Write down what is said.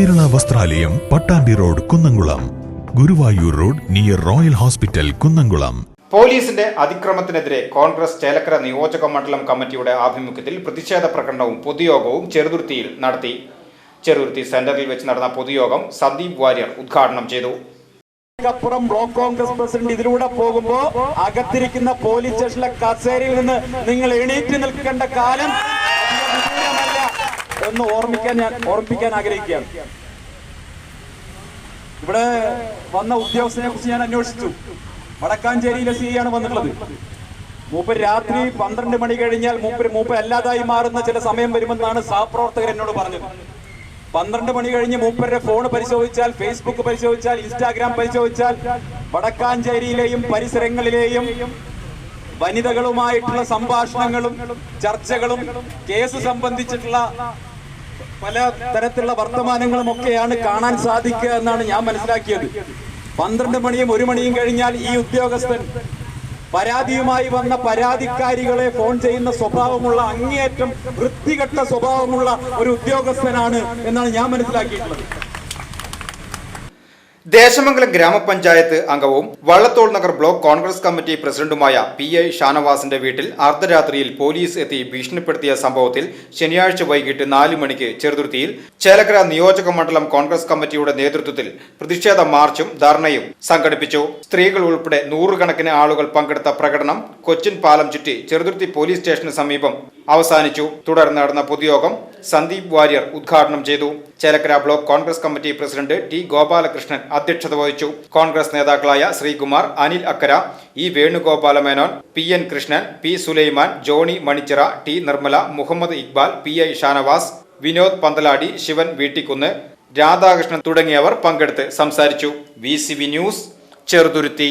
വസ്ത്രാലയം Pattambi road Kunnamkulam. Guruvayur road near royal hospital Kunnamkulam. പോലീസിന്റെ അതിക്രമത്തിനെതിരെ കോൺഗ്രസ് ചേലക്കര നിയോജക മണ്ഡലം കമ്മിറ്റിയുടെ ആഭിമുഖ്യത്തിൽ പ്രതിഷേധ പ്രകടനവും പൊതുയോഗവും ചെറുതുരുത്തിയിൽ നടത്തി. ചെറുതുരുത്തി സെന്ററിൽ വെച്ച് നടന്ന പൊതുയോഗം സന്ദീപ് വാര്യർ ഉദ്ഘാടനം ചെയ്തു. അപ്പുറം ബ്ലോക്ക് കോൺഗ്രസ് പ്രസിഡന്റ് ഇതിലൂടെ പോകുമ്പോ അകത്തിരിക്കുന്ന പോലീസ് സ്റ്റേഷനിലെ കസേരയിൽ നിന്ന് നിങ്ങൾ എണീറ്റ് നിൽക്കേണ്ട കാലം എന്ന് ഓർമ്മിക്കാൻ ഞാൻ ഓർമ്മിപ്പിക്കാൻ ആഗ്രഹിക്കുകയാണ്. ഇവിടെ വന്ന ഉദ്യോഗസ്ഥനെ കുറിച്ച് ഞാൻ അന്വേഷിച്ചു. വടക്കാഞ്ചേരിയിലെ സി ആണ് വന്നിട്ടുള്ളത്. മൂപ്പർ രാത്രി പന്ത്രണ്ട് മണി കഴിഞ്ഞാൽ മൂപ്പർ മൂപ്പ അല്ലാതായി മാറുന്ന ചില സമയം വരുമെന്നാണ് സഹപ്രവർത്തകർ എന്നോട് പറഞ്ഞത്. പന്ത്രണ്ട് മണി കഴിഞ്ഞ് മൂപ്പരുടെ ഫോൺ പരിശോധിച്ചാൽ ഫേസ്ബുക്ക് പരിശോധിച്ചാൽ ഇൻസ്റ്റാഗ്രാം പരിശോധിച്ചാൽ വടക്കാഞ്ചേരിയിലെയും പരിസരങ്ങളിലെയും വനിതകളുമായിട്ടുള്ള സംഭാഷണങ്ങളും ചർച്ചകളും കേസ് സംബന്ധിച്ചിട്ടുള്ള പല തരത്തിലുള്ള വർത്തമാനങ്ങളും ഒക്കെയാണ് കാണാൻ സാധിക്കുക എന്നാണ് ഞാൻ മനസ്സിലാക്കിയത്. പന്ത്രണ്ട് മണിയും ഒരു മണിയും കഴിഞ്ഞാൽ ഈ ഉദ്യോഗസ്ഥൻ പരാതിയുമായി വന്ന പരാതിക്കാരികളെ ഫോൺ ചെയ്യുന്ന സ്വഭാവമുള്ള അങ്ങേയറ്റം വൃത്തികെട്ട സ്വഭാവമുള്ള ഒരു ഉദ്യോഗസ്ഥനാണ് എന്നാണ് ഞാൻ മനസ്സിലാക്കിയിട്ടുള്ളത്. ദേശമംഗലം ഗ്രാമപഞ്ചായത്ത് അംഗവും വള്ളത്തോൾ നഗർ ബ്ലോക്ക് കോൺഗ്രസ് കമ്മിറ്റി പ്രസിഡന്റുമായ പി ഐ ഷാനവാസിന്റെ വീട്ടിൽ അർദ്ധരാത്രിയിൽ പോലീസ് എത്തി ഭീഷണിപ്പെടുത്തിയ സംഭവത്തിൽ ശനിയാഴ്ച വൈകിട്ട് നാല് മണിക്ക് ചെറുതുരുത്തിയിൽ ചേലക്കര നിയോജക മണ്ഡലം കോൺഗ്രസ് കമ്മിറ്റിയുടെ നേതൃത്വത്തിൽ പ്രതിഷേധ മാർച്ചും ധർണയും സംഘടിപ്പിച്ചു. സ്ത്രീകൾ ഉൾപ്പെടെ നൂറുകണക്കിന് ആളുകൾ പങ്കെടുത്ത പ്രകടനം കൊച്ചിൻ പാലം ചുറ്റി ചെറുതുരുത്തി പോലീസ് സ്റ്റേഷന് സമീപം അവസാനിച്ചു. തുടർന്ന് നടന്ന പൊതുയോഗം സന്ദീപ് വാര്യർ ഉദ്ഘാടനം ചെയ്തു. Chelakkara block Congress committee president T Gopalakrishnan അധ്യക്ഷത വഹിച്ചു. കോൺഗ്രസ് നേതാക്കളായ Sreekumar Anil Akkara E Venugopala Menon P N Krishnan P Sulaiman Johny Manichira T Nirmala Muhammad Iqbal P I Shanavas Vinod Panthaladi Sivan Veettikkunnu Radhakrishnan തുടങ്ങിയവർ പങ്കെടുത്ത് സംസാരിച്ചു. V news Cheruthuruthy.